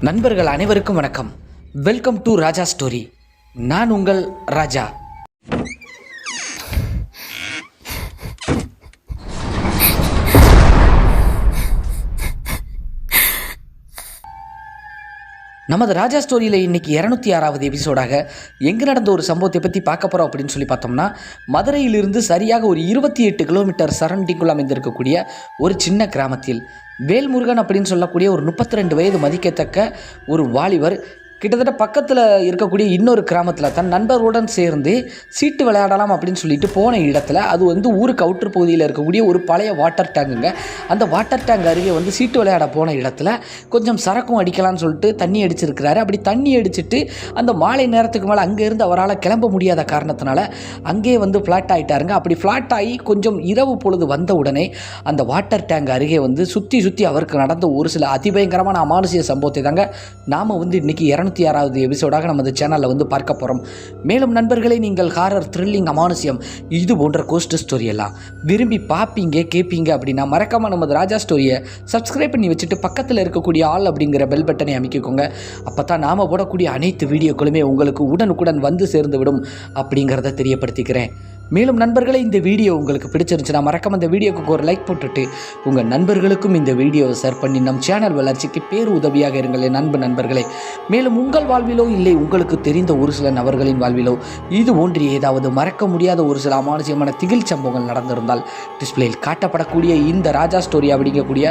நண்பர்கள் அனைவருக்கும் வணக்கம். வெல்கம் டு ராஜா ஸ்டோரி நான் உங்கள் ராஜா. நமது ராஜா ஸ்டோரியில் இன்றைக்கி இரநூத்தி ஆறாவது எபிசோடாக எங்கே நடந்த ஒரு சம்பவத்தை பற்றி பார்க்க போகிறோம் அப்படின்னு சொல்லி பார்த்தோம்னா மதுரையிலிருந்து சரியாக ஒரு இருபத்தி எட்டு கிலோமீட்டர் சரௌண்டிங்குள் அமைந்திருக்கக்கூடிய ஒரு சின்ன கிராமத்தில் வேல்முருகன் அப்படின்னு சொல்லக்கூடிய ஒரு முப்பத்தி ரெண்டு வயது மதிக்கத்தக்க ஒரு வாலிபர் கிட்டத்தட்ட பக்கத்தில் இருக்கக்கூடிய இன்னொரு கிராமத்தில் தன் நண்பர்களுடன் சேர்ந்து சீட்டு விளையாடலாம் அப்படின்னு சொல்லிட்டு போன இடத்துல அது வந்து ஊருக்கு அவுட்டர் பகுதியில் இருக்கக்கூடிய ஒரு பழைய வாட்டர் டேங்குங்க அந்த வாட்டர் டேங்க் அருகே வந்து சீட்டு விளையாட போன இடத்துல கொஞ்சம் சரக்கும் அடிக்கலாம்னு சொல்லிட்டு தண்ணி அடிச்சிருக்கிறாரு. அப்படி தண்ணி அடிச்சுட்டு அந்த மாலை நேரத்துக்கு மேலே அங்கேருந்து அவரால் கிளம்ப முடியாத காரணத்தினால அங்கேயே வந்து ஃப்ளாட் ஆகிட்டாருங்க அப்படி ஃப்ளாட் ஆகி கொஞ்சம் இரவு பொழுது வந்த உடனே அந்த வாட்டர் டேங்க் அருகே வந்து சுற்றி சுற்றி அவருக்கு நடந்த ஒரு சில அதிபயங்கரமான அமானுஷிய சம்பவத்தை தாங்க நாம் வந்து இன்றைக்கி இரநூத்தி ஆறாவது எபிசோடாக நமது சேனலில் வந்து பார்க்க போகிறோம் மேலும் நண்பர்களே நீங்கள் ஹாரர் த்ரில்லிங் அமானுசியம் இது போன்ற கோஸ்ட் ஸ்டோரி எல்லாம் விரும்பி பார்ப்பீங்க கேட்பீங்க அப்படின்னா மறக்காமல் நமது ராஜா ஸ்டோரியை சப்ஸ்கிரைப் பண்ணி வச்சுட்டு பக்கத்தில் இருக்கக்கூடிய ஆல் அப்படிங்கிற பெல் பட்டனை அமைக்கிக்கோங்க. அப்போ தான் நாம் போடக்கூடிய அனைத்து வீடியோக்களுமே உங்களுக்கு உடனுக்குடன் வந்து சேர்ந்து விடும் அப்படிங்கிறத தெரியப்படுத்திக்கிறேன். மேலும் நண்பர்களே இந்த வீடியோ உங்களுக்கு பிடிச்சிருந்துச்சுன்னா மறக்காம இந்த வீடியோவுக்கு ஒரு லைக் போட்டுட்டு உங்கள் நண்பர்களுக்கும் இந்த வீடியோவை ஷேர் பண்ணி நம் சேனல் வளர்ச்சிக்கு பேர் உதவியாக இருங்கள் நண்பு நண்பர்களே. மேலும் உங்கள் வாழ்விலோ இல்லை உங்களுக்கு தெரிந்த ஒரு சில நபர்களின் வாழ்விலோ இது ஒன்று ஏதாவது மறக்க முடியாத ஒரு சில அமானுஷ்யமான திகில் சம்பவங்கள் நடந்திருந்தால் டிஸ்பிளேயில் காட்டப்படக்கூடிய இந்த ராஜா ஸ்டோரி அப்படிங்கக்கூடிய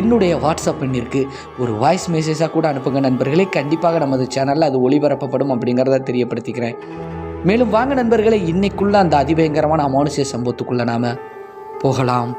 என்னுடைய வாட்ஸ்அப் எண்ணிற்கு ஒரு வாய்ஸ் மெசேஜாக கூட அனுப்புங்க நண்பர்களே. கண்டிப்பாக நமது சேனலில் அது ஒளிபரப்பப்படும் அப்படிங்கிறத தெரியப்படுத்திக்கிறேன். மேலும் வாங்க நண்பர்களை இன்னைக்குள்ள அந்த அதிபயங்கரமான அமானுஷ்ய சம்பவத்துக்குள்ள நாம போகலாம்.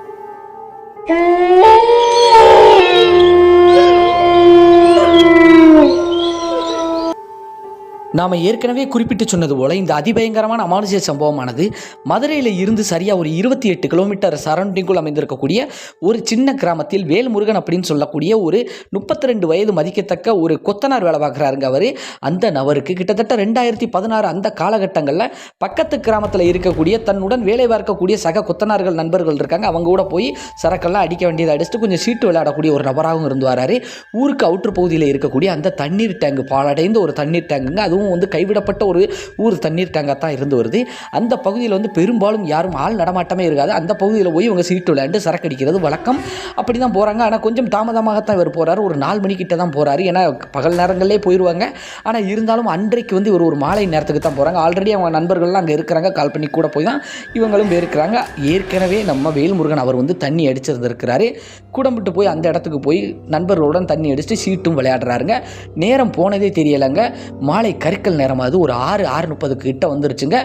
நாம் ஏற்கனவே குறிப்பிட்டு சொன்னது போல இந்த அதிபயங்கரமான அமானுஷ்ய சம்பவமானது மதுரையில் இருந்து சரியாக ஒரு இருபத்தி எட்டு கிலோமீட்டர் சரௌண்டிங்குள் அமைந்திருக்கக்கூடிய ஒரு சின்ன கிராமத்தில் வேல்முருகன் அப்படின்னு சொல்லக்கூடிய ஒரு முப்பத்தி ரெண்டு வயது மதிக்கத்தக்க ஒரு கொத்தனார் வேலை பார்க்குறாருங்க அவர். அந்த நபருக்கு கிட்டத்தட்ட ரெண்டாயிரத்தி பதினாறு அந்த காலகட்டங்களில் பக்கத்து கிராமத்தில் இருக்கக்கூடிய தன்னுடன் வேலை பார்க்கக்கூடிய சக கொத்தனார்கள் நண்பர்கள் இருக்காங்க. அவங்க கூட போய் சரக்கெல்லாம் அடிக்க வேண்டியதை அடிச்சுட்டு கொஞ்சம் சீட்டு விளையாடக்கூடிய ஒரு நபராகவும் இருந்து வராரு. ஊருக்கு அவுட்ரு பகுதியில் இருக்கக்கூடிய அந்த தண்ணீர் டேங்கு பாலடைந்த ஒரு தண்ணீர் டேங்குங்க அதுவும் வந்து கைவிடப்பட்ட ஒரு ஊர் தண்ணீர் டேங்காக தான் இருந்து வருது. அந்த பகுதியில் வந்து பெரும்பாலும் யாரும் ஆள் நடமாட்டமே இருக்காது. அந்த பகுதியில் போய் இவங்க சீட்டு விளையாண்டு சரக்கு அடிக்கிறது வழக்கம். அப்படி தான் போகிறாங்க ஆனால் கொஞ்சம் தாமதமாகத்தான் இவர் போகிறார் ஒரு நாலு மணிக்கிட்ட தான் போகிறாரு ஏன்னா பகல் நேரங்களே போயிடுவாங்க ஆனால் இருந்தாலும் அன்றைக்கு வந்து இவர் ஒரு மாலை நேரத்துக்கு தான் போகிறாங்க ஆல்ரெடி அவங்க நண்பர்கள்லாம் அங்கே இருக்கிறாங்க. கால் பண்ணி கூட போய் தான் இவங்களும் போயிருக்கிறாங்க. ஏற்கனவே நம்ம வேல்முருகன் அவர் வந்து தண்ணி அடிச்சிருந்திருக்கிறாரு. குடம்பிட்டு போய் அந்த இடத்துக்கு போய் நண்பர்களுடன் தண்ணி அடிச்சுட்டு சீட்டும் விளையாடுறாருங்க. நேரம் போனதே தெரியலைங்க. மாலை கரை கற்கள் நேரமாவது ஒரு ஆறு ஆறு முப்பது கிட்ட வந்துருச்சுங்க.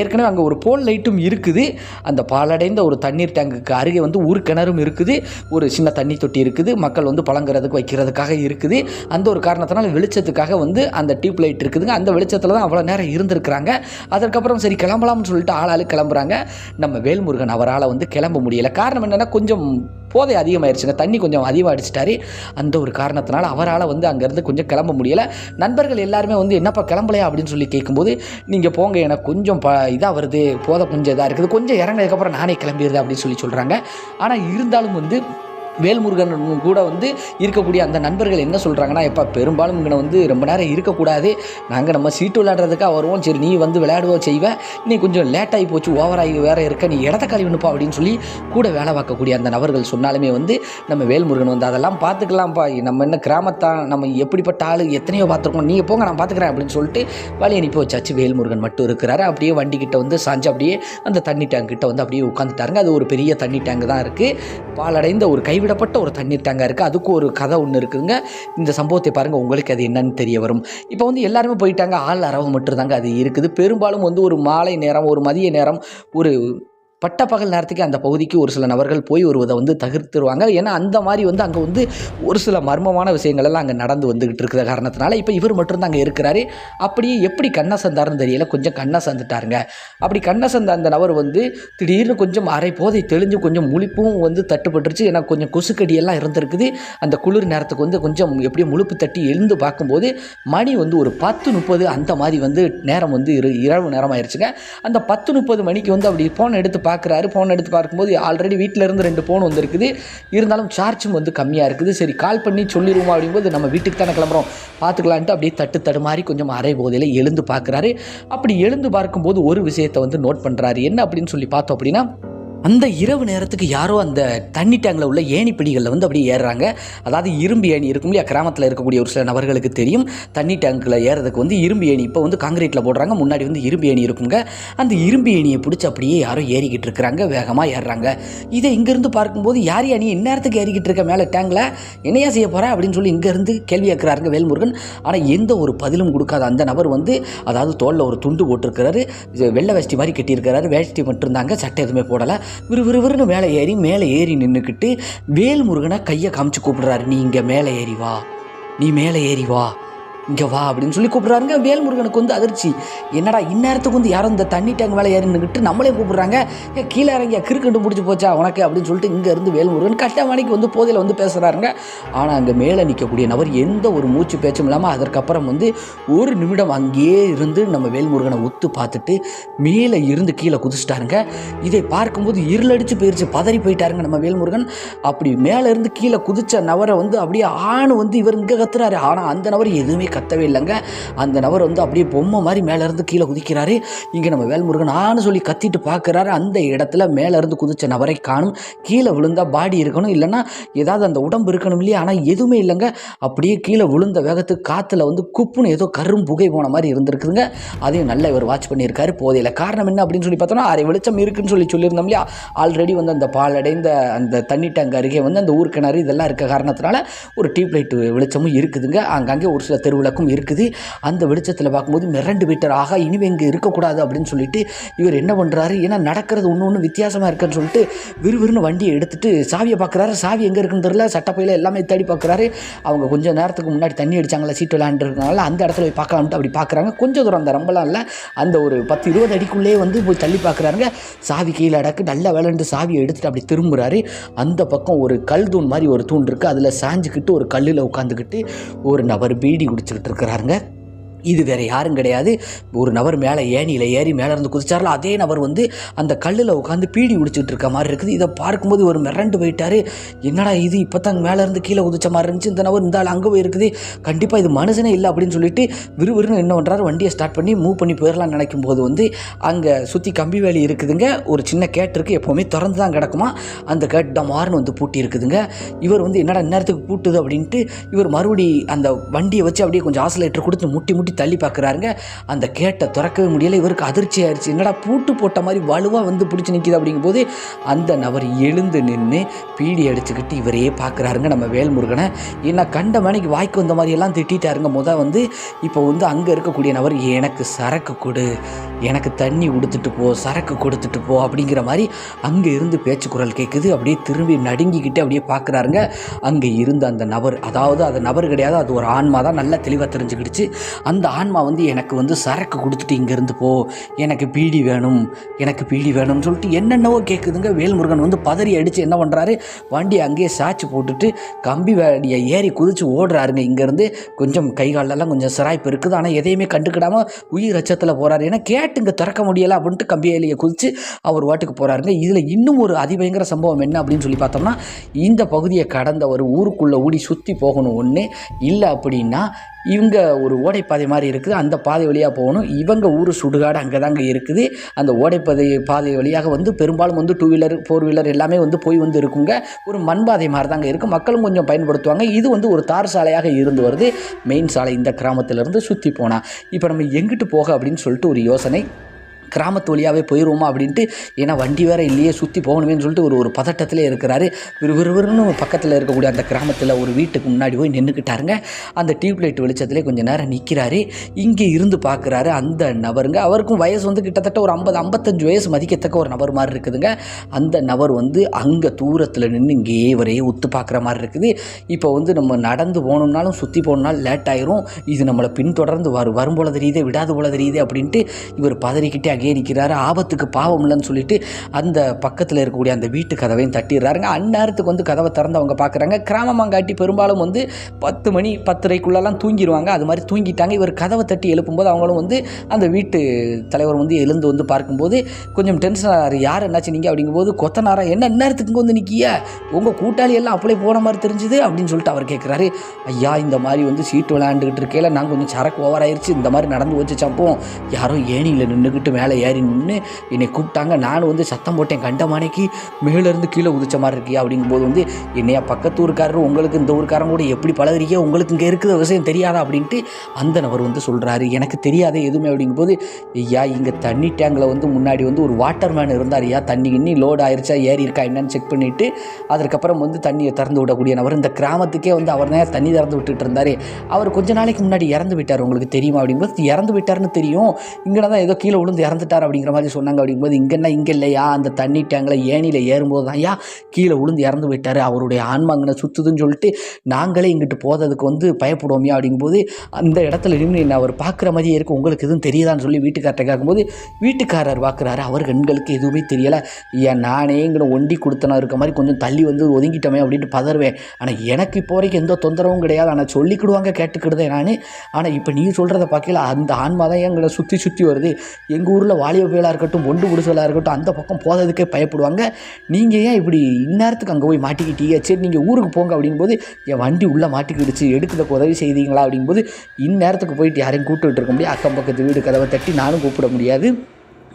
ஏற்கனவே அங்கே ஒரு போல் லைட்டும் இருக்குது. அந்த பாலடைந்த ஒரு தண்ணீர் டேங்குக்கு அருகே வந்து ஊர் கிணறும் இருக்குது. ஒரு சின்ன தண்ணி தொட்டி இருக்குது. மக்கள் வந்து பழங்குறதுக்கு வைக்கிறதுக்காக இருக்குது. அந்த ஒரு காரணத்தினால வெளிச்சத்துக்காக வந்து அந்த டியூப் லைட் இருக்குதுங்க. அந்த வெளிச்சத்தில் தான் அவ்வளோ நேரம் இருந்திருக்கிறாங்க. அதற்கப்புறம் சரி கிளம்பலாம்னு சொல்லிட்டு ஆளாளு கிளம்புறாங்க. நம்ம வேல்முருகன் அவரால் வந்து கிளம்ப முடியலை. காரணம் என்னென்னா கொஞ்சம் போதை அதிகமாயிருச்சுங்க. தண்ணி கொஞ்சம் அதிகமாக அடிச்சிட்டாரு அந்த ஒரு காரணத்தினால அவரால் வந்து அங்கேருந்து கொஞ்சம் கிளம்ப முடியலை. நண்பர்கள் எல்லாருமே வந்து என்னப்பா கிளம்பலையா அப்படின்னு சொல்லி கேட்கும்போது நீங்கள் போங்க எனக்கு கொஞ்சம் ப இதாக வருது போதை கொஞ்சம் இதாக இருக்குது கொஞ்சம் இறங்கினதுக்கப்புறம் நானே கிளம்பிடுது அப்படின்னு சொல்லி சொல்கிறாங்க ஆனால் இருந்தாலும் வந்து வேல்முருகன் கூட வந்து இருக்கக்கூடிய அந்த நண்பர்கள் என்ன சொல்கிறாங்கன்னா எப்போ பெரும்பாலும் இங்கே வந்து ரொம்ப நேரம் இருக்கக்கூடாது. நாங்கள் நம்ம சீட்டு விளையாடுறதுக்காக வருவோம். சரி நீ வந்து விளையாடுவோம் செய்வேன் நீ கொஞ்சம் லேட்டாகி போச்சு ஓவராகி வேறு இருக்க. நீ இடத்த கழிவுனுப்பா அப்படின்னு சொல்லி கூட வேலை பார்க்கக்கூடிய அந்த நபர்கள் சொன்னாலுமே வந்து நம்ம வேல்முருகன் வந்து அதெல்லாம் பார்த்துக்கலாம்ப்பா. நம்ம என்ன கிராமத்தான் நம்ம எப்படிப்பட்ட ஆள் எத்தனையோ பார்த்துருக்கோம். நீங்கள் போங்க நான் பார்த்துக்கிறேன் அப்படின்னு சொல்லிட்டு வழி அனுப்பி வச்சாச்சு வேல்முருகன். மட்டும் இருக்கிறாரு. அப்படியே வண்டி கிட்ட வந்து சாஞ்சு அப்படியே அந்த தண்ணி டேங்க் கிட்ட வந்து அப்படியே உட்காந்துட்டாருங்க அது ஒரு பெரிய தண்ணி டேங்க் தான் இருக்குது பாலடைந்த ஒரு கை கைவிடப்பட்ட ஒரு தண்ணீர் டேங்காக இருக்குது அதுக்கு ஒரு கதை ஒன்று இருக்குதுங்க. இந்த சம்பவத்தை பாருங்கள் உங்களுக்கு அது என்னன்னு தெரிய வரும். இப்போ வந்து எல்லாருமே போயிட்டாங்க. ஆள் அறவு மட்டும் தாங்க அது இருக்குது. பெரும்பாலும் வந்து ஒரு மாலை நேரம் ஒரு மதிய நேரம் ஒரு பட்டப்பகல் நேரத்துக்கு அந்த பகுதிக்கு ஒரு சில நபர்கள் போய் வருவதை வந்து தவிர்த்துருவாங்க ஏன்னா அந்த மாதிரி வந்து அங்கே வந்து ஒரு சில மர்மமான விஷயங்கள் எல்லாம் அங்கே நடந்து வந்துக்கிட்டு இருக்கிற காரணத்தினால இப்போ இவர் மட்டும்தான் அங்கே இருக்கிறாரு. அப்படியே எப்படி கண்ணை சந்தாருன்னு தெரியல. கொஞ்சம் கண்ணை சந்துட்டாருங்க. அப்படி கண்ணை சந்த அந்த நபர் வந்து திடீர்னு கொஞ்சம் அரை போதை தெளிஞ்சு கொஞ்சம் முழிப்பும் வந்து தட்டுப்பட்டுருச்சு. ஏன்னா கொஞ்சம் கொசுக்கடியெல்லாம் இருந்திருக்குது. அந்த குளிர் நேரத்துக்கு வந்து கொஞ்சம் எப்படியும் முழுப்பு தட்டி எழுந்து பார்க்கும்போது மணி வந்து ஒரு பத்து முப்பது அந்த மாதிரி வந்து நேரம் வந்து இரு இரவு நேரம் ஆயிடுச்சுங்க அந்த பத்து முப்பது மணிக்கு வந்து அப்படி ஃபோன் எடுத்து பார்க்குறாரு. ஃபோன் எடுத்து பார்க்கும்போது ஆல்ரெடி வீட்டில் இருந்து ரெண்டு ஃபோன் வந்திருக்குது. இருந்தாலும் சார்ஜும் வந்து கம்மியாக இருக்குது. சரி கால் பண்ணி சொல்லிடுவோம் அப்படிங்கும்போது நம்ம வீட்டுக்கு தானே கிளம்புறோம். பார்த்துக்கலான்ட்டு அப்படியே தட்டு தடுமாறி கொஞ்சம் அரை போதையில் எழுந்து பார்க்குறாரு. அப்படி எழுந்து பார்க்கும்போது ஒரு விஷயத்தை வந்து நோட் பண்ணுறாரு என்ன அப்படின்னு சொல்லி பார்த்தோம் அப்படின்னா அந்த இரவு நேரத்துக்கு யாரோ அந்த தண்ணி டேங்கில் உள்ள ஏணி பிடிகளில் வந்து அப்படியே ஏறுறாங்க. அதாவது இரும்பு ஏணி இருக்கும் இல்லையா? கிராமத்தில் இருக்கக்கூடிய ஒரு சில நபர்களுக்கு தெரியும். தண்ணி டேங்கில் ஏறதுக்கு வந்து இரும்பு ஏணி இப்போ வந்து காங்கிரீட்டில் போடுறாங்க. முன்னாடி வந்து இரும்பு ஏணி இருக்குங்க. அந்த இரும்பு ஏணியை பிடிச்சி அப்படியே யாரோ ஏறிக்கிட்டு இருக்கிறாங்க. வேகமாக ஏறுறாங்க. இதை இங்கேருந்து பார்க்கும்போது யார் யா நீ? இந்நேரத்துக்கு ஏறிக்கிட்டு இருக்க மேலே டேங்கில் என்னையா செய்ய போகிற அப்படின்னு சொல்லி இங்கேருந்து கேள்வி கேட்குறாருங்க வேல்முருகன். ஆனால் எந்த ஒரு பதிலும் கொடுக்காத அந்த நபர் வந்து அதாவது தோளில் ஒரு துண்டு போட்டிருக்கிறாரு. வெள்ளை வேஷ்டி மாதிரி கட்டியிருக்கிறாரு. வேஷ்டி மட்டும்தாங்க சட்டை எதுவுமே போடலை. விறுவிறுவிறுன்னு மேலே ஏறி மேலே ஏறி நின்றுக்கிட்டு வேல்முருகனை கையை காமிச்சு கூப்பிடுறாரு. நீ இங்கே மேலே ஏறி வா. நீ மேலே ஏறி வா. இங்கே வா அப்படின்னு சொல்லி கூப்பிடுறாங்க வேல்முருகனுக்கு வந்து அதிர்ச்சி. என்னடா இந்நேரத்துக்கு வந்து யாரும் இந்த தண்ணி டேங்க் மேலே ஏறி நம்மளே கூப்பிட்றாங்க. ஏன் கீழே இறங்கியா கிறுக்கண்டு பிடிச்சி போச்சா உனக்கு அப்படின்னு சொல்லிட்டு இங்கே இருந்து வேல்முருகன் கஷ்டமானிக்கு வந்து போதையில் வந்து பேசுகிறாருங்க ஆனால் அங்கே மேலே நிற்கக்கூடிய நபர் எந்த ஒரு மூச்சு பேச்சும் இல்லாமல் அதற்கப்புறம் வந்து ஒரு நிமிடம் அங்கேயே இருந்து நம்ம வேல்முருகனை ஒத்து பார்த்துட்டு மேலே இருந்து கீழே குதிச்சிட்டாருங்க. இதை பார்க்கும்போது இருளடிச்சு போயிருச்சு பதறி போயிட்டாருங்க நம்ம வேல்முருகன். அப்படி மேலே இருந்து கீழே குதிச்ச நபரை வந்து அப்படியே ஆணு வந்து இவர் இங்கே கத்துறாரு. ஆனால் அந்த நபர் எதுவுமே கத்தவே இல்லைங்க. அந்த நபர் வந்து அப்படியே பொம்மை மாதிரி மேலே இருந்து கீழே குதிக்கிறாரு. இங்கே நம்ம வேல்முருகன் ஆன்னு சொல்லி கத்திட்டு பார்க்குறாரு. அந்த இடத்துல மேலேருந்து குதித்த நபரை காணும். கீழே விழுந்தால் பாடி இருக்கணும். இல்லைன்னா ஏதாவது அந்த உடம்பு இருக்கணும் இல்லையா? ஆனால் எதுவுமே இல்லைங்க. அப்படியே கீழே விழுந்த வேகத்துக்கு காற்றுல வந்து குப்புன்னு ஏதோ கரும் புகை போன மாதிரி இருந்திருக்குதுங்க. அதையும் நல்லா இவர் வாட்ச் பண்ணியிருக்காரு. போதையில் காரணம் என்ன அப்படின்னு சொல்லி பார்த்தோம்னா அரை வெளிச்சம் இருக்குன்னு சொல்லி சொல்லியிருந்தோம் இல்லையா? ஆல்ரெடி வந்து அந்த பாலடைந்த அந்த தண்ணி டேங்க் அருகே வந்து அந்த ஊர்க்கிணறு இதெல்லாம் இருக்க காரணத்தினால ஒரு டியூப்லைட் வெளிச்சமும் இருக்குதுங்க. அங்கங்கே ஒரு சில விளக்கும் இருக்குது. அந்த வெளிச்சத்தில் பார்க்கும்போது மிரண்டு விட்டார் ஆகா இனிமே இங்கே இருக்கக்கூடாது அப்படின்னு சொல்லிட்டு இவர் என்ன பண்ணுறாரு ஏன்னா நடக்கிறது ஒன்று ஒன்று வித்தியாசமாக இருக்குன்னு சொல்லிட்டு விறுவிறுன்னு வண்டியை எடுத்துட்டு சாவியை பார்க்குறாரு. சாவி எங்கே இருக்குன்னு தெரியல. சட்டப்பையில் எல்லாமே தேடி பார்க்குறாரு. அவங்க கொஞ்சம் நேரத்துக்கு முன்னாடி தண்ணி அடித்தாங்களா சீட்டு விளையாண்டுருக்கனால அந்த இடத்துல போய் பார்க்கலாம்ட்டு அப்படி பார்க்குறாங்க. கொஞ்சம் தூரம் அந்த ரொம்பலாம் இல்லை. அந்த ஒரு பத்து இருபது அடிக்குள்ளேயே வந்து போய் தள்ளி பார்க்குறாருங்க. சாவி கீழே அடக்கு நல்ல விளாண்டு சாவியை எடுத்துட்டு அப்படி திரும்புகிறாரு அந்த பக்கம் ஒரு கல் தூண் மாதிரி ஒரு தூண் இருக்குது அதில் சாஞ்சுக்கிட்டு ஒரு கல்லில் உட்காந்துக்கிட்டு ஒரு நபர் பீடி வச்சுக்கிட்டு இருக்கிறாருங்க. இது வேற யாரும் கிடையாது. ஒரு நபர் மேலே ஏணியில் ஏறி மேலே இருந்து குதிச்சார்ல அதே நபர் வந்து அந்த கல்லில் உட்காந்து பீடி குடிச்சிட்டு இருக்க மாதிரி இருக்குது. இதை பார்க்கும்போது ஒரு மிரண்டு போயிட்டாரு. என்னடா இது இப்போ தான் மேலே இருந்து கீழே குதிச்ச மாதிரி இருந்துச்சு. இந்த நபர் இந்த ஆள் அங்கே போயிருக்குது. கண்டிப்பாக இது மனுஷனே இல்லை அப்படின்னு சொல்லிட்டு விறுவிறுன்னு என்ன பண்ணுறாரு வண்டியை ஸ்டார்ட் பண்ணி மூவ் பண்ணி போயிடலாம்னு நினைக்கும் போது வந்து அங்கே சுற்றி கம்பி வேலி இருக்குதுங்க. ஒரு சின்ன கேட் இருக்குது எப்போவுமே திறந்து தான் கிடக்குமா? அந்த கேட் டமார்னு வந்து பூட்டி இருக்குதுங்க. இவர் வந்து என்னடா நேரத்துக்கு பூட்டுது அப்படின்ட்டு இவர் மறுபடி அந்த வண்டியை வச்சு அப்படியே கொஞ்சம் ஆசிலேட்டர் கொடுத்து முட்டி முட்டி தள்ளி பார்க்குறாருங்க. அந்த கேட்டை திறக்கவே முடியலை. இவருக்கு அதிர்ச்சி ஆயிடுச்சு என்னடா பூட்டு போட்ட மாதிரி வலுவாக வந்து பிடிச்சி நிற்கிது அப்படிங்கும்போது அந்த நபர் எழுந்து நின்று பீடி அடிச்சுக்கிட்டு இவரையே பார்க்குறாருங்க நம்ம வேல்முருகனை. என்ன கண்ட மணிக்கு வாய்க்கு வந்த மாதிரியெல்லாம் திட்டாருங்க முத வந்து இப்போ வந்து அங்கே இருக்கக்கூடிய நபர் எனக்கு சரக்கு கொடு. எனக்கு தண்ணி உடுத்துட்டு போ. சரக்கு கொடுத்துட்டு போ. அப்படிங்கிற மாதிரி அங்கே இருந்து பேச்சு குரல் கேட்குது அப்படியே திரும்பி நடுங்கிக்கிட்டு அப்படியே பார்க்குறாருங்க. அங்கே இருந்த அந்த நபர் அதாவது அது நபர் கிடையாது. அது ஒரு ஆன்மா தான். நல்லா தெளிவாக தெரிஞ்சுக்கிடுச்சு. அந்த ஆன்மா வந்து எனக்கு வந்து சரக்கு கொடுத்துட்டு இங்கேருந்து போ. எனக்கு பீடி வேணும் எனக்கு பீடி வேணும்னு சொல்லிட்டு என்னென்னவோ கேட்குதுங்க வேல்முருகன் வந்து பதறி அடித்து என்ன பண்ணுறாரு வண்டி அங்கேயே சாய்ச்சி போட்டுட்டு கம்பி வேடியை ஏறி குதிச்சு ஓடுறாருங்க. இங்கேருந்து கொஞ்சம் கை காலெல்லாம் கொஞ்சம் சிராய்ப்பு இருக்குது. ஆனால் எதையுமே கண்டுக்கிடாமல் உயிர் அச்சத்தில் போகிறாரு ஏன்னா கேட்டு இங்கே திறக்க முடியலை அப்படின்ட்டு கம்பி வேலையை குதிச்சு அவர் வாட்டுக்கு போகிறாருங்க இதில் இன்னும் ஒரு அதிபயங்கர சம்பவம் என்ன அப்படின்னு சொல்லி பார்த்தோம்னா இந்த பகுதியை கடந்த ஒரு ஊருக்குள்ளே ஊடி சுற்றி போகணும் ஒன்று இல்லை அப்படின்னா இவங்க ஒரு ஓடைப்பாதை மாதிரி இருக்குது. அந்த பாதை வழியாக போகணும். இவங்க ஊர் சுடுகாடு அங்கே தாங்க இருக்குது. அந்த ஓடைப்பாதை பாதை வழியாக வந்து பெரும்பாலும் வந்து டூ வீலர் ஃபோர் வீலர் எல்லாமே வந்து போய் வந்து இருக்குங்க. ஒரு மண் பாதை மாதிரி தாங்க இருக்கும் மக்களும் கொஞ்சம் பயன்படுத்துவாங்க. இது வந்து ஒரு தார் சாலையாக இருந்து வருது. மெயின் சாலை இந்த கிராமத்திலேருந்து சுற்றி போனால் இப்போ நம்ம எங்கிட்டு போக அப்படின்னு சொல்லிட்டு ஒரு யோசனை. கிராமத்து வழியாகவே போயிடுவோமா அப்படின்ட்டு ஏன்னா வண்டி வேறு இல்லையே சுற்றி போகணுமேன்னு சொல்லிட்டு ஒரு ஒரு பதட்டத்தில் இருக்கிறாரு. விறுவிறுவிறுன்னு பக்கத்தில் இருக்கக்கூடிய அந்த கிராமத்தில் ஒரு வீட்டுக்கு முன்னாடி போய் நின்றுக்கிட்டாருங்க அந்த டியூப் லைட் வெளிச்சத்திலே கொஞ்சம் நேரம் நிற்கிறாரு இங்கே இருந்து பார்க்குறாரு அந்த நபருங்க. அவருக்கும் வயசு வந்து கிட்டத்தட்ட ஒரு ஐம்பது ஐம்பத்தஞ்சு வயசு மதிக்கத்தக்க ஒரு நபர் மாதிரி இருக்குதுங்க. அந்த நபர் வந்து அங்கே தூரத்தில் நின்று இங்கேயே வரையே ஒத்து பார்க்குற மாதிரி இருக்குது. இப்போ வந்து நம்ம நடந்து போகணுன்னாலும் சுற்றி போகணுன்னாலும் லேட் ஆயிரும். இது நம்மளை பின்தொடர்ந்து வரும் வரும் போல தெரியுதே விடாது போல தெரியுது அப்படின்ட்டு இவர் பதறிக்கிட்டே அங்கேயே நிற்கிறாரு ஆபத்துக்கு பாவம் இல்லைன்னு சொல்லிட்டு அந்த பக்கத்தில் இருக்கக்கூடிய அந்த வீட்டு கதவையும் தட்டிடுறாருங்க. அந்நேரத்துக்கு வந்து கதவை திறந்து அவங்க பார்க்குறாங்க கிராமமாங்காட்டி பெரும்பாலும் வந்து பத்து மணி பத்தரைக்குள்ளெல்லாம் தூங்கிடுவாங்க அது மாதிரி தூங்கிட்டாங்க. இவர் கதவை தட்டி எழுப்பும்போது அவங்களும் வந்து அந்த வீட்டு தலைவர் வந்து எழுந்து வந்து பார்க்கும்போது கொஞ்சம் டென்ஷன் ஆகிறாரு யார் என்னாச்சு நீங்கள் அப்படிங்கும்போது கொத்தனாரா என்ன நேரத்துக்கு வந்து நிற்கிய உங்கள் கூட்டாளி எல்லாம் அப்படியே போன மாதிரி தெரிஞ்சுது அப்படின்னு சொல்லிட்டு அவர் கேட்குறாரு ஐயா இந்த மாதிரி வந்து சீட்டு விளையாண்டுக்கிட்டு இருக்கையில் நாங்கள் கொஞ்சம் சரக்கு ஓவர் இந்த மாதிரி நடந்து வச்சு சம்பவம் யாரும் ஏனியில் நின்றுக்கிட்டு மேலே ஏறி நின்று என்னை கூப்பிட்டாங்க. நானும் வந்து சத்தம் போட்டேன். கண்டமானைக்கு மேலேருந்து கீழே உதிச்ச மாதிரி இருக்கியா? அப்படிங்கும்போது வந்து என்னையா பக்கத்து ஊருக்காரர் உங்களுக்கு இந்த ஊருக்காரங்க கூட எப்படி பழகிறீங்க? உங்களுக்கு இங்கே இருக்கிற விஷயம் தெரியாதா? அப்படின்ட்டு அந்த நபர் வந்து சொல்கிறாரு எனக்கு தெரியாத எதுவுமே. அப்படிங்கும்போது ஐயா இங்கே தண்ணி டேங்கில் வந்து முன்னாடி வந்து ஒரு வாட்டர் மேன் இருந்தார் ஐயா. தண்ணி இன்னி லோடு ஆயிடுச்சா ஏறி இருக்கா? என்னன்னு செக் பண்ணிவிட்டு அதற்கப்புறம் வந்து தண்ணியை திறந்து விடக்கூடிய நபர். இந்த கிராமத்துக்கே வந்து அவர் தான் தண்ணி திறந்து விட்டுட்டு இருந்தார். அவர் கொஞ்ச நாளைக்கு முன்னாடி இறந்து விட்டார். உங்களுக்கு தெரியுமா? அப்படிங்கும்போது இறந்து விட்டார்னு தெரியும். இங்கே தான் ஏதோ கீழே விழுந்து இறந்து இறந்துட்டார் அப்படிங்கிற மாதிரி சொன்னாங்க அப்படிங்கும்போது இங்கன்னா இங்கே இல்லையா? அந்த தண்ணி டேங்கில் ஏணியில் ஏறும்போது தான் ஐயா கீழே விழுந்து இறந்து போயிட்டார். அவருடைய ஆன்மாங்கனை சுற்றுதுன்னு சொல்லிட்டு நாங்களே இங்கிட்டு போகிறதுக்கு வந்து பயப்படுவோமியா அப்படிங்கும்போது அந்த இடத்துல நின்று என்ன அவர் பார்க்குற மாதிரியே இருக்கு. உங்களுக்கு எதுவும் தெரியுதான்னு சொல்லி வீட்டுக்கார்ட்ட கேட்கும்போது வீட்டுக்காரர் பார்க்குறாரு அவர் கண்களுக்கு எதுவுமே தெரியலை. ஏன் நானே இங்கே ஒண்டி கொடுத்தனா இருக்க மாதிரி கொஞ்சம் தள்ளி வந்து ஒதுங்கிட்டோமே அப்படின்ட்டு பதறுவேன். ஆனால் எனக்கு இப்போ வரைக்கும் எந்த தொந்தரவும் கிடையாது. ஆனால் சொல்லிக்கிடுவாங்க கேட்டுக்கிடுதே நான். ஆனால் இப்போ நீ சொல்கிறத பார்க்கல அந்த ஆன்மா தான் எங்களை சுற்றி சுற்றி வருது. எங்கள் ஊரில் வாலிப புயலாக இருக்கட்டும் ஒண்டு குடிசலாக இருக்கட்டும் அந்த பக்கம் போகிறதுக்கே பயப்படுவாங்க. நீங்கள் ஏன் இப்படி இந்நேரத்துக்கு அங்கே போய் மாட்டிக்கிட்டீங்க? சரி நீங்கள் ஊருக்கு போங்க அப்படிங்கும்போது என் வண்டி உள்ளே மாட்டிக்கிடுச்சு எடுக்கிறதுக்கு உதவி செய்தீங்களா? அப்படிங்கும்போது இந்நேரத்துக்கு போயிட்டு யாரையும் கூப்பிட்டு இருக்க முடியாது. அக்கம் பக்கத்து வீடு கதவை தட்டி நானும் கூப்பிட முடியாது.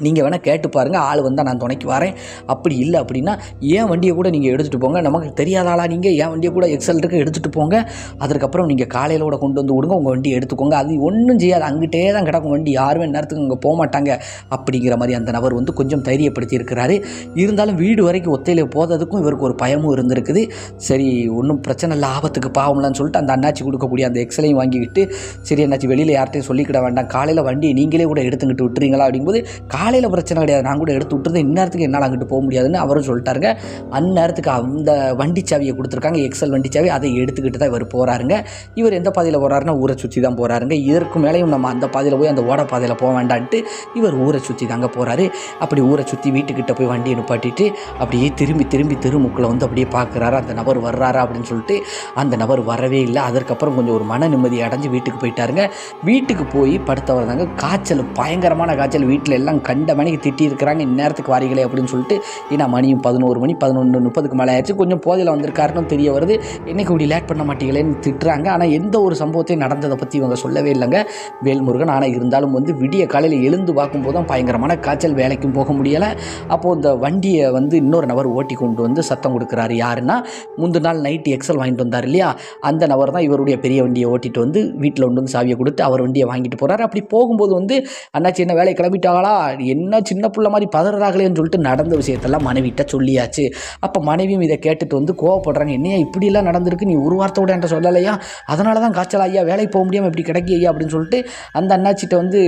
நீங்கள் வேணால் கேட்டு பாருங்கள் ஆள் வந்தால் நான் துணைக்கு வரேன். அப்படி இல்லை அப்படின்னா ஏன் வண்டியை கூட நீங்கள் எடுத்துகிட்டு போங்க? நமக்கு தெரியாத ஆளாக நீங்கள் ஏன் வண்டியை கூட எக்ஸல் இருக்கு எடுத்துகிட்டு போங்க. அதுக்கப்புறம் நீங்கள் காலையில் கூட கொண்டு வந்து விடுங்க. உங்கள் வண்டி எடுத்துக்கோங்க. அது ஒன்றும் செய்யாது. அங்கிட்டே தான் கிடக்கும் வண்டி. யாருமே நேரத்துக்கு அங்கே போக மாட்டாங்க. அப்படிங்கிற மாதிரி அந்த நபர் வந்து கொஞ்சம் தைரியப்படுத்தி இருக்கிறாரு. இருந்தாலும் வீடு வரைக்கும் ஒத்தையில் போகிறதுக்கும் இவருக்கு ஒரு பயமும் இருந்திருக்குது. சரி ஒன்றும் பிரச்சனை இல்லை. ஆபத்துக்கு பாவம்லான்னு சொல்லிட்டு அந்த அண்ணாச்சி கொடுக்கக்கூடிய அந்த எக்ஸலையும் வாங்கிக்கிட்டு சரி என்னாச்சு வெளியில் யார்கிட்டையும் சொல்லிக்கிட வேண்டாம். காலையில் வண்டியை நீங்களே கூட எடுத்துக்கிட்டு விட்டுறீங்களா? அப்படிங்கும்போது கா காலையில் பிரச்சனை கிடையாது. நான் கூட எடுத்து விட்டுருந்து இந்நேரத்துக்கு என்னால் அங்கிட்டு போக முடியாதுன்னு அவரும் சொல்லிட்டாருங்க. அந்நேரத்துக்கு அந்த வண்டி சாவியை கொடுத்துருக்காங்க. எக்ஸல் வண்டி சாவி. அதை எடுத்துக்கிட்டு தான் இவர் போகிறாருங்க இவர் எந்த பாதையில் போகிறாருன்னா ஊரை சுற்றி தான் போகிறாருங்க இதற்கு மேலேயும் நம்ம அந்த பாதையில் போய் அந்த ஓட பாதையில் போக வேண்டான்ட்டு இவர் ஊரை சுற்றி தாங்க போகிறாரு அப்படி ஊரை சுற்றி வீட்டுக்கிட்ட போய் வண்டியை நிப்பாட்டிட்டு அப்படியே திரும்பி திரும்பி திருமுக்கில் வந்து அப்படியே பார்க்குறாரு அந்த நபர் வர்றாரா அப்படின்னு சொல்லிட்டு அந்த நபர் வரவே இல்லை. அதற்கப்புறம் கொஞ்சம் ஒரு மன நிம்மதி அடைஞ்சு வீட்டுக்கு போயிட்டாருங்க. வீட்டுக்கு போய் படுத்தவர் தாங்க காய்ச்சல் பயங்கரமான காய்ச்சல். வீட்டில் எல்லாம் ரெண்டு மணிக்கு திட்டி இருக்கிறாங்க இந்நேரத்துக்கு வாரிகளே அப்படின்னு சொல்லிட்டு ஏன்னா மணியும் பதினோரு மணி பதினொன்று முப்பதுக்கு மேலே ஆயிடுச்சு. கொஞ்சம் போதையில் வந்திருக்காருன்னு தெரிய வருது. என்னைக்கு இப்படி லேட் பண்ண மாட்டீங்களேன்னு திட்டுறாங்க. ஆனால் எந்த ஒரு சம்பவத்தையும் நடந்ததை பற்றி இவங்க சொல்லவே இல்லைங்க. வேல்முருகன் ஆனால் இருந்தாலும் வந்து விடிய காலையில் எழுந்து பார்க்கும்போது தான் பயங்கரமான காய்ச்சல் வேலைக்கும் போக முடியலை. அப்போது இந்த வண்டியை வந்து இன்னொரு நபர் ஓட்டி கொண்டு வந்து சத்தம் கொடுக்குறாரு. யாருன்னா முந்தின நாள் நைட்டு எக்ஸல் வாங்கிட்டு வந்தார் இல்லையா? அந்த நபர் தான் இவருடைய பெரிய வண்டியை ஓட்டிட்டு வந்து வீட்டில் கொண்டு வந்து சாவியை கொடுத்து அவர் வண்டியை வாங்கிட்டு போகிறாரு அப்படி போகும்போது வந்து அண்ணாச்சி என்ன வேலையை கிளம்பிட்டாங்களா என்ன சின்ன பிள்ளை மாதிரி பதறாங்களேன்னு சொல்லிட்டு நடந்த விஷயத்தெல்லாம் மனைவிட்ட சொல்லியாச்சு. அப்போ மனைவியும் இதை கேட்டுட்டு வந்து கோவப்படுறாங்க. என்னையா இப்படிலாம் நடந்திருக்கு? நீ ஒரு வார்த்தையோட என்கிட்ட சொல்லலையா? அதனால தான் காய்ச்சல் ஐயா வேலைக்கு போக முடியாமல் இப்படி கிடைக்கி ஐயா அப்படின்னு சொல்லிட்டு அந்த அண்ணாச்சிட்ட வந்து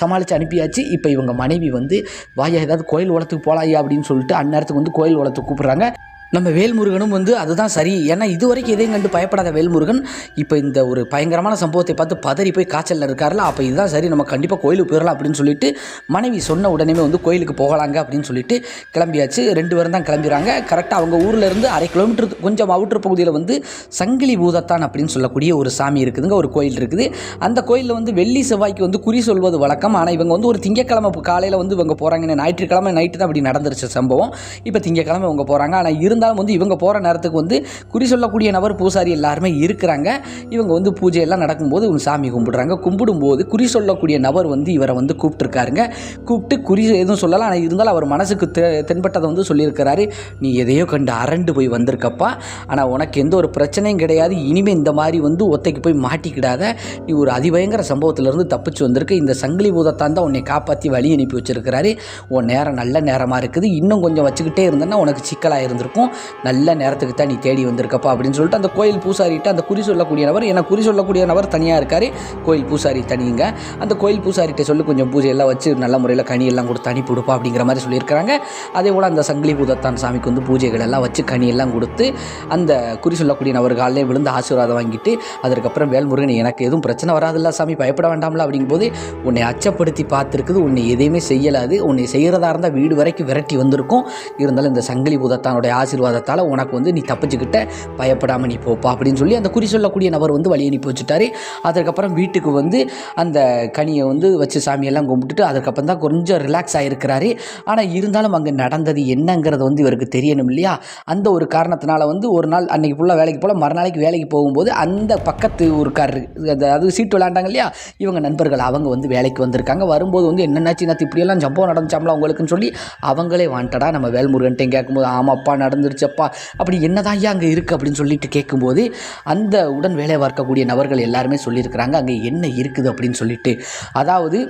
சமாளித்து அனுப்பியாச்சு. இப்போ இவங்க மனைவி வந்து வாயா ஏதாவது கோயில் உலத்துக்கு போகலாம் ஐயா அப்படின்னு சொல்லிட்டு அந்நேரத்துக்கு வந்து கோயில் உலத்துக்கு கூப்பிட்றாங்க. நம்ம வேல்முருகனும் வந்து அதுதான் சரி. ஏன்னா இது வரைக்கும் எதையும் கண்டு பயப்படாத வேல்முருகன் இப்போ இந்த ஒரு பயங்கரமான சம்பவத்தை பார்த்து பதறி போய் காய்ச்சலில் இருக்கார்ல அப்போ இதுதான் சரி. நம்ம கண்டிப்பாக கோயிலுக்கு போயிடலாம் அப்படின்னு சொல்லிட்டு மனைவி சொன்ன உடனே வந்து கோயிலுக்கு போகலாங்க அப்படின்னு சொல்லிட்டு கிளம்பியாச்சு. ரெண்டு பேரும் தான் கிளம்பிடுறாங்க கரெக்டாக அவங்க ஊர்லேருந்து அரை கிலோமீட்டர் கொஞ்சம் அவுட்ரு பகுதியில் வந்து சங்கிலி பூதத்தான் அப்படின்னு சொல்லக்கூடிய ஒரு சாமி இருக்குதுங்க ஒரு கோயில் இருக்குது. அந்த கோயிலில் வந்து வெள்ளி செவ்வாய்க்கு வந்து குறி சொல்வது வழக்கம். ஆனால் இவங்க வந்து ஒரு திங்கக்கிழமை காலையில் வந்து இவங்க போகிறாங்க ஞாயிற்றுக்கிழமை நைட்டு தான் அப்படி நடந்துருச்சு சம்பவம். இப்போ திங்கக்கிழமை இவங்க போகிறாங்க ஆனால் இருந்து இருந்தாலும் வந்து இவங்க போகிற நேரத்துக்கு வந்து குறி சொல்லக்கூடிய நபர் பூசாரி எல்லாருமே இருக்கிறாங்க. இவங்க வந்து பூஜையெல்லாம் நடக்கும்போது இவங்க சாமி கும்பிடுறாங்க. கும்பிடும்போது குறி சொல்லக்கூடிய நபர் வந்து இவரை வந்து கூப்பிட்டுருக்காருங்க. கூப்பிட்டு குறி எதுவும் சொல்லலாம் ஆனால் இருந்தாலும் அவர் மனசுக்கு தெ தென்பட்டதை வந்து சொல்லியிருக்கிறாரு. நீ எதையோ கண்டு அரண்டு போய் வந்திருக்கப்பா. ஆனால் உனக்கு எந்த ஒரு பிரச்சனையும் கிடையாது. இனிமேல் இந்த மாதிரி வந்து ஒத்தைக்கு போய் மாட்டிக்கிடாத. நீ ஒரு அதிபயங்கர சம்பவத்திலேருந்து தப்பிச்சு வந்திருக்க. இந்த சங்கிலி பூதத்தான் தான் உன்னை காப்பாற்றி வழி அனுப்பி வச்சிருக்கிறாரு. உன் நேரம் நல்ல நேரமாக இருக்குது. இன்னும் கொஞ்சம் வச்சுக்கிட்டே இருந்தேன்னா உனக்கு சிக்கலாக இருந்திருக்கும். நல்ல நேரத்துக்கு தான் நீ தேடி வந்திருக்கப்பா அப்படின்னு சொல்லிட்டு அந்த கோயில் பூசாரிகிட்ட அந்த குறி சொல்லக்கூடிய நபர் ஏன்னா குறி சொல்லக்கூடிய நபர் தனியாக இருக்கார். கோயில் பூசாரி தனிங்க. அந்த கோயில் பூசாரிகிட்ட சொல்லி கொஞ்சம் பூஜை எல்லாம் வச்சு நல்ல முறையில் கனி எல்லாம் கொடுத்து அனுப்பி கொடுப்பா அப்படிங்கிற மாதிரி சொல்லியிருக்கிறாங்க. அதே போல் அந்த சங்கிலி பூதத்தான் சாமிக்கு வந்து பூஜைகள் எல்லாம் வச்சு கனி எல்லாம் கொடுத்து அந்த குறி சொல்லக்கூடிய நபர் விழுந்து ஆசீர்வாதம் வாங்கிட்டு அதற்கப்புறம் வேல்முருகன் எனக்கு எதுவும் பிரச்சனை வராதுல்ல சாமி பயப்பட வேண்டாம்ல அப்படிங்கும்போது உன்னை அச்சப்படுத்தி பார்த்துருக்குது உன்னை எதையுமே செய்யலாது. உன்னை செய்கிறதா இருந்தால் வீடு வரைக்கும் விரட்டி வந்திருக்கும். இருந்தாலும் இந்த சங்கிலி பூதத்தானுடைய ஆசீர்வாதத்தால் உனக்கு வந்து நீ தப்பிச்சுக்கிட்ட பயப்படாமல் நீ போப்பா அப்படின்னு சொல்லி அந்த குறி சொல்லக்கூடிய நபர் வந்து வழி அனுப்பி வச்சுட்டாரு. அதுக்கப்புறம் வீட்டுக்கு வந்து அந்த கனியை வந்து வச்சு சாமியெல்லாம் கும்பிட்டுட்டு அதுக்கப்புறம் தான் கொஞ்சம் ரிலாக்ஸ் ஆகிருக்கிறாரு ஆனால் இருந்தாலும் அங்கே நடந்தது என்னங்கிறது வந்து இவருக்கு தெரியணும் இல்லையா? அந்த ஒரு காரணத்தினால வந்து ஒரு நாள் அன்றைக்கி ஃபுல்லாக வேலைக்கு போல் மறுநாளைக்கு வேலைக்கு போகும்போது அந்த பக்கத்து ஊருக்கார் அதாவது சீட்டு விளாண்டாங்க இல்லையா? இவங்க நண்பர்கள் அவங்க வந்து வேலைக்கு வந்திருக்காங்க. வரும்போது வந்து என்னென்னாச்சு நேற்று இப்படியெல்லாம் சம்பவம் நடந்துச்சாம்ல அவங்களுக்குன்னு சொல்லி அவங்களே வாண்டடா நம்ம வேல்முருகன்ட்டையும் கேட்கும்போது ஆமாப்பா வந்துருச்சப்பா. அப்படி என்னதான் ஐயா அங்கே இருக்குது அப்படின்னு சொல்லிட்டு கேட்கும்போது அந்த உடன் வேலை பார்க்கக்கூடிய நபர்கள் எல்லாருமே சொல்லியிருக்கிறாங்க அங்கே என்ன இருக்குது அப்படின்னு சொல்லிட்டு. அதாவது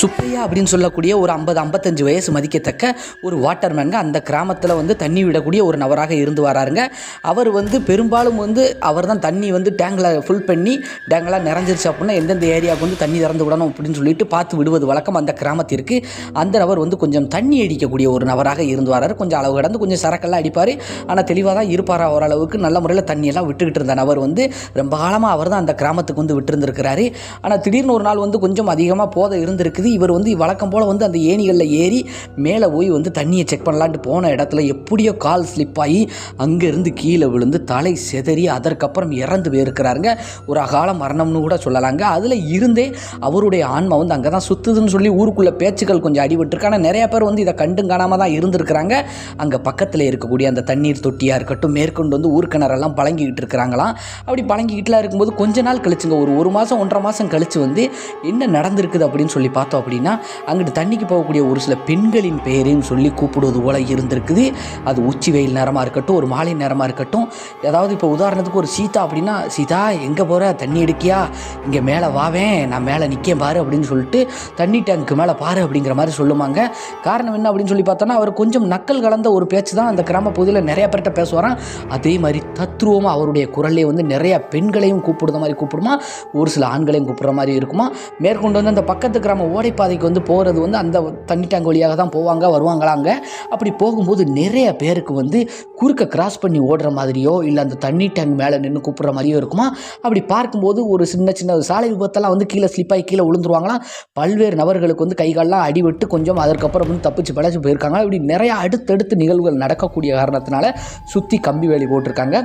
சுப்பையா அப்படின்னு சொல்லக்கூடிய ஒரு ஐம்பது ஐம்பத்தஞ்சு வயசு மதிக்கத்தக்க ஒரு வாட்டர்மேனுங்க. அந்த கிராமத்தில் வந்து தண்ணி விடக்கூடிய ஒரு நபராக இருந்து வராருங்க. அவர் வந்து பெரும்பாலும் வந்து அவர் தான் தண்ணி வந்து டேங்கில் ஃபுல் பண்ணி டேங்கெலாம் நிறைஞ்சிருச்சு அப்படின்னா எந்தெந்த ஏரியாவுக்கு வந்து தண்ணி திறந்து விடணும் அப்படின்னு சொல்லிட்டு பார்த்து விடுவது வழக்கம் அந்த கிராமத்திற்கு. அந்த நபர் வந்து கொஞ்சம் தண்ணி அடிக்கக்கூடிய ஒரு நபராக இருந்து வராரு. கொஞ்சம் அளவு கடந்து கொஞ்சம் சரக்கெல்லாம் அடிப்பார். ஆனால் தெளிவாக தான் இருப்பார் ஓரளவுக்கு. நல்ல முறையில் தண்ணியெல்லாம் விட்டுக்கிட்டு இருந்த நபர் வந்து ரொம்ப காலமாக அவர் தான் அந்த கிராமத்துக்கு வந்து விட்டுருந்துருக்கிறாரு. ஆனால் திடீர்னு ஒரு நாள் வந்து கொஞ்சம் அதிகமாக போதை இருந்திருக்குது இவர் வந்து வழக்கம் போல் வந்து அந்த ஏணிகளில் ஏறி மேலே போய் வந்து தண்ணியை செக் பண்ணலான்ட்டு போன இடத்துல எப்படியோ கால் ஸ்லிப் ஆகி அங்கேருந்து கீழே விழுந்து தலை செதறி அதற்கப்புறம் இறந்து போயிருக்கிறாருங்க. ஒரு அகால மரணம்னு கூட சொல்லலாங்க. அதில் இருந்தே அவருடைய ஆன்மா வந்து அங்கே தான் சுற்றுதுன்னு சொல்லி ஊருக்குள்ளே பேச்சுக்கள் கொஞ்சம் அடிபட்டுருக்கு. ஆனால் நிறையா பேர் வந்து இதை கண்டும் காணாமல் தான் இருந்திருக்கிறாங்க. அங்கே பக்கத்தில் இருக்கக்கூடிய அந்த தண்ணீர் தொட்டியாக இருக்கட்டும் மேற்கொண்டு வந்து ஊர்க்கிணறெல்லாம் பழங்கிக்கிட்டு இருக்கிறாங்களாம். அப்படி பழங்கிக்கிட்டுலாம் இருக்கும்போது கொஞ்ச நாள் கழிச்சுங்க. ஒரு ஒரு மாதம் ஒன்றரை மாதம் கழிச்சு வந்து என்ன நடந்திருக்குது அப்படின்னு சொல்லி பார்த்தோம். அப்படின்னா அங்கிட்டு தண்ணிக்கு போகக்கூடிய ஒரு சில பெண்களின் பெயரையும் சொல்லி கூப்பிடுவது போல இருந்திருக்குது. அது உச்சி வெயில் நேரமாக இருக்கட்டும் ஒரு மாலை நேரமாக இருக்கட்டும். ஏதாவது இப்போ உதாரணத்துக்கு ஒரு சீதா அப்படின்னா சீதா எங்கே போகிற தண்ணி எடுக்கியா? இங்கே மேலே வாவேன் நான் மேலே நிற்கேன் பாரு அப்படின்னு சொல்லிட்டு தண்ணி டேங்க்கு மேலே பாரு அப்படிங்கிற மாதிரி சொல்லுவாங்க காரணம் என்ன அப்படின்னு சொல்லி பார்த்தோன்னா அவர் கொஞ்சம் நக்கல் கலந்த ஒரு பேச்சு தான் அந்த கிராம பகுதியில் நிறைய பேர்கிட்ட பேசுவாராம். அதே மாதிரி தத்ரூபமாக அவருடைய குரல்லே வந்து நிறைய பெண்களையும் கூப்பிடுற மாதிரி கூப்பிடுமா ஒரு சில ஆண்களையும் கூப்பிடுற மாதிரி இருக்குமா. மேற்கொண்டு வந்து அந்த பக்கத்து கிராம ஓடைப்பாதைக்கு வந்து போகிறது வந்து அந்த தண்ணி டேங்க் வழியாக தான் போவாங்க வருவாங்களாங்க. அப்படி போகும்போது நிறைய பேருக்கு வந்து குறுக்க கிராஸ் பண்ணி ஓடுற மாதிரியோ இல்லை அந்த தண்ணி டேங்க் மேலே நின்று கூப்பிட்ற மாதிரியோ இருக்குமா? அப்படி பார்க்கும்போது ஒரு சின்ன சின்ன சாலை விபத்தெல்லாம் வந்து கீழே ஸ்லிப்பாகி கீழே விழுந்துருவாங்களாம். பல்வேறு நபர்களுக்கு வந்து கைகாலெலாம் அடிபட்டு கொஞ்சம் அதற்கப்புறம் வந்து தப்பிச்சு பழச்சு போயிருக்காங்க. இப்படி நிறையா அடுத்தடுத்து நிகழ்வுகள் நடக்கக்கூடிய காரணத்தினால சுற்றி கம்பி வேலி போட்டிருக்காங்க.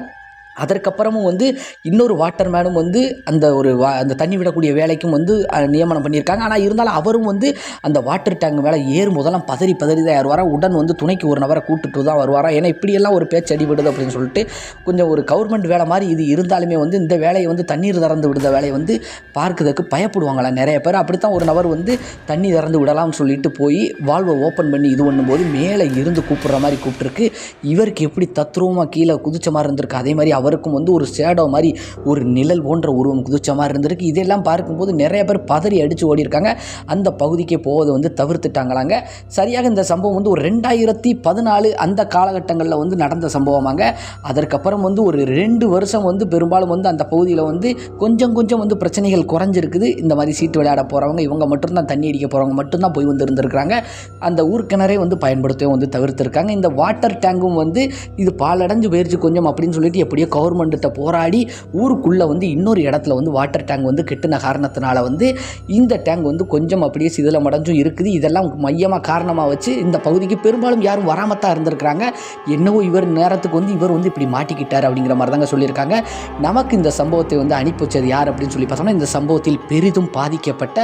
அதற்கப்புறமும் வந்து இன்னொரு வாட்டர்மேனும் வந்து அந்த ஒரு வா அந்த தண்ணி விடக்கூடிய வேலைக்கும் வந்து நியமனம் பண்ணியிருக்காங்க. ஆனால் இருந்தாலும் அவரும் வந்து அந்த வாட்டர் டேங்க் மேலே ஏறும் போதெல்லாம் பதறி பதறி தான் ஏறுவாரா? உடன் வந்து துணைக்கு ஒரு நபரை கூட்டுட்டு தான் வருவாரா? ஏன்னா இப்படியெல்லாம் ஒரு பேச்சு அடிபடுது அப்படின்னு சொல்லிட்டு கொஞ்சம் ஒரு கவர்மெண்ட் வேலை மாதிரி இது இருந்தாலுமே வந்து இந்த வேலையை வந்து தண்ணீர் திறந்து விடுத வேலையை வந்து பார்க்குறதுக்கு பயப்படுவாங்களா? நிறைய பேர் அப்படித்தான் ஒரு நபர் வந்து தண்ணி திறந்து விடலாம்னு சொல்லிட்டு போய் வால்வை ஓப்பன் பண்ணி இது பண்ணும்போது மேலே இருந்து கூப்பிட்ற மாதிரி கூப்பிட்டுருக்கு. இவருக்கு எப்படி தத்ரூபமாக கீழே குதிச்ச மாதிரி இருந்திருக்கு? அதே மாதிரி அவருக்கும் வந்து ஒரு ஷேடோ மாதிரி ஒரு நிழல் போன்ற உருவம் குதிச்ச மாதிரி இருந்திருக்கு. இதெல்லாம் பார்க்கும்போது நிறைய பேர் பதறி அடித்து ஓடி இருக்காங்க அந்த பகுதிக்கே போவதை வந்து தவிர்த்துட்டாங்களாங்க. சரியாக இந்த சம்பவம் வந்து ஒரு ரெண்டாயிரத்தி பதினாலு அந்த காலகட்டங்களில் வந்து நடந்த சம்பவமாங்க. அதற்கப்புறம் வந்து ஒரு ரெண்டு வருஷம் வந்து பெரும்பாலும் வந்து அந்த பகுதியில் வந்து கொஞ்சம் கொஞ்சம் வந்து பிரச்சனைகள் குறைஞ்சிருக்குது. இந்த மாதிரி சீட்டு விளையாட போகிறவங்க இவங்க மட்டும்தான் தண்ணி அடிக்க போகிறவங்க மட்டும்தான் போய் வந்து இருந்திருக்கிறாங்க. அந்த ஊர்க்கிணறே வந்து பயன்படுத்தவும் வந்து தவிர்த்துருக்காங்க. இந்த வாட்டர் டேங்கும் வந்து இது பாலடைஞ்சு போயிடுச்சு கொஞ்சம் அப்படின்னு சொல்லிட்டு எப்படியோ கவர்மெண்ட்டை போராடி ஊருக்குள்ளே வந்து இன்னொரு இடத்துல வந்து வாட்டர் டேங்க் வந்து கெட்டின காரணத்தினால வந்து இந்த டேங்க் வந்து கொஞ்சம் அப்படியே சிதிலமடைஞ்சும் இருக்குது. இதெல்லாம் மையமாக காரணமாக வச்சு இந்த பகுதிக்கு பெரும்பாலும் யாரும் வராமல் தான் இருந்திருக்கிறாங்க. என்னவோ இவர் நேரத்துக்கு வந்து இவர் வந்து இப்படி மாட்டிக்கிட்டார் அப்படிங்கிற மாதிரி தாங்க சொல்லியிருக்காங்க. நமக்கு இந்த சம்பவத்தை வந்து அனுப்பி வச்சது யார் அப்படின்னு சொல்லி பார்த்தோம்னா இந்த சம்பவத்தில் பெரிதும் பாதிக்கப்பட்ட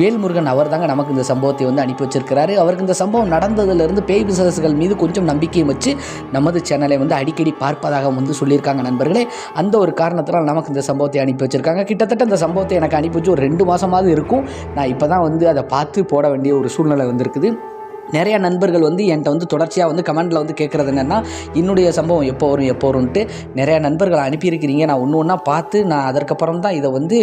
வேல்முருகன் அவர் தாங்க நமக்கு இந்த சம்பவத்தை வந்து அனுப்பி வச்சிருக்கிறாரு. அவருக்கு இந்த சம்பவம் நடந்ததுலேருந்து பேய் பிசாசுகள் மீது கொஞ்சம் நம்பிக்கையும் வச்சு நமது சேனலை வந்து அடிக்கடி பார்ப்பதாக வந்து சொல்லியிருக்காங்க நண்பர்களே அந்த ஒரு காரணத்தினால் நமக்கு இந்த சம்பவத்தை அனுப்பி வச்சுருக்காங்க. கிட்டத்தட்ட இந்த சம்பவத்தை எனக்கு அனுப்பி வச்சு ஒரு ரெண்டு மாதமாவது இருக்கும். நான் இப்போ தான் வந்து அதை பார்த்து போட வேண்டிய ஒரு சூழ்நிலை வந்திருக்குது. நிறைய நண்பர்கள் வந்து என்கிட்ட வந்து தொடர்ச்சியாக வந்து கமெண்டில் வந்து கேட்குறது என்னென்னா என்னுடைய சம்பவம் எப்போ வரும் எப்போ வரும்ன்ட்டு நிறைய நண்பர்கள் அனுப்பியிருக்கிறீங்க. நான் ஒன்று ஒன்றா பார்த்து நான் அதற்கப்புறம் தான் இதை வந்து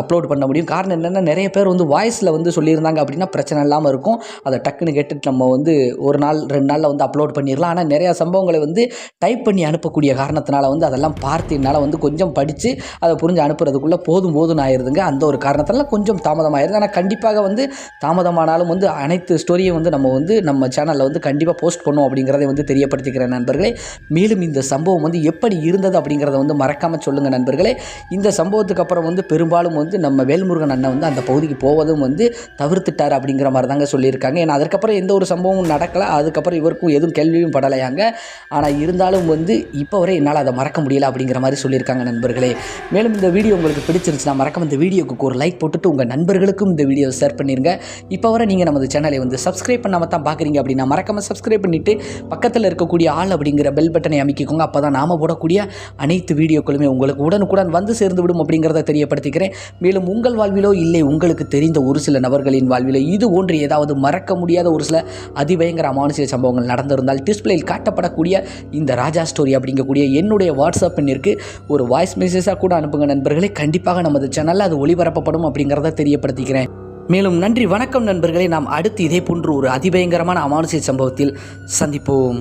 அப்லோட் பண்ண முடியும். காரணம் என்னென்னா நிறைய பேர் வந்து வாய்ஸில் வந்து சொல்லியிருந்தாங்க அப்படின்னா பிரச்சனை இல்லாமல் இருக்கும். அதை டக்குன்னு கேட்டுட்டு நம்ம வந்து ஒரு நாள் ரெண்டு நாளில் வந்து அப்லோட் பண்ணிடலாம். ஆனால் நிறையா சம்பவங்களை வந்து டைப் பண்ணி அனுப்பக்கூடிய காரணத்தினால வந்து அதெல்லாம் பார்த்து என்னால் வந்து கொஞ்சம் படித்து அதை புரிஞ்சு அனுப்புறதுக்குள்ளே போதும் போதும் ஆயிருதுங்க. அந்த ஒரு காரணத்தினால கொஞ்சம் தாமதமாயிருது. ஆனால் கண்டிப்பாக வந்து தாமதமானாலும் வந்து அனைத்து ஸ்டோரியும் வந்து நம்ம வந்து நம்ம சேனலில் வந்து கண்டிப்பாக போஸ்ட் பண்ணுவோம் அப்படிங்கிறதை வந்து தெரியப்படுத்திக்கிறேன் நண்பர்களே. மேலும் இந்த சம்பவம் வந்து எப்படி இருந்தது அப்படிங்கிறத வந்து மறக்காமல் சொல்லுங்கள் நண்பர்களே. இந்த சம்பவத்துக்கு அப்புறம் வந்து பெரும்பாலும் வந்து நம்ம வேல்முருகன் அண்ணன் வந்து அந்த பகுதிக்கு போவதும் வந்து தவிர்த்துட்டார் அப்படிங்கிற மாதிரி தாங்க சொல்லியிருக்காங்க. ஏன்னா அதுக்கப்புறம் எந்த ஒரு சம்பவமும் நடக்கலை. அதுக்கப்புறம் இவருக்கும் எதுவும் கேள்வியும் படலையாங்க. ஆனால் இருந்தாலும் வந்து இப்போ வரை என்னால் அதை மறக்க முடியல அப்படிங்கிற மாதிரி சொல்லியிருக்காங்க நண்பர்களே. மேலும் இந்த வீடியோ உங்களுக்கு பிடிச்சிருந்துச்சுன்னா மறக்காம இந்த வீடியோக்கு ஒரு லைக் போட்டுட்டு உங்கள் நண்பர்களுக்கும் இந்த வீடியோ ஷேர் பண்ணிடுங்க இப்போ வரை நீங்கள் நமது சேனலை வந்து சப்ஸ்கிரைப் பண்ணாமல் தான் பார்க்குறீங்க அப்படின்னா மறக்காமல் சப்ஸ்கிரைப் பண்ணிவிட்டு பக்கத்தில் இருக்கக்கூடிய ஆள் அப்படிங்கிற பெல் பட்டனை அமைக்கிக்கோங்க. அப்போ தான் நாம போடக்கூடிய அனைத்து வீடியோக்களுமே உங்களுக்கு உடனுக்குடன் வந்து சேர்ந்து விடும் அப்படிங்கிறத தெரியப்படுத்திக்கிறேன். மேலும் உங்கள் வாழ்விலோ இல்லை உங்களுக்கு தெரிந்த ஒரு சில நபர்களின் வாழ்விலோ இது ஒன்று ஏதாவது மறக்க முடியாத ஒரு சில அதிபயங்கர அமானுஷிய சம்பவங்கள் நடந்திருந்தால் டிஸ்பிளேயில் காட்டப்படக்கூடிய இந்த ராஜா ஸ்டோரி அப்படிங்கக்கூடிய என்னுடைய வாட்ஸ்அப் எண்ணிற்கு ஒரு வாய்ஸ் மெசேஜாக கூட அனுப்புங்க நண்பர்களே. கண்டிப்பாக நமது சேனலில் அது ஒளிபரப்பப்படும் அப்படிங்கிறத தெரியப்படுத்திக்கிறேன். மேலும் நன்றி வணக்கம் நண்பர்களை. நாம் அடுத்து இதே போன்று ஒரு அதிபயங்கரமான அமானுஷ சம்பவத்தில் சந்திப்போம்.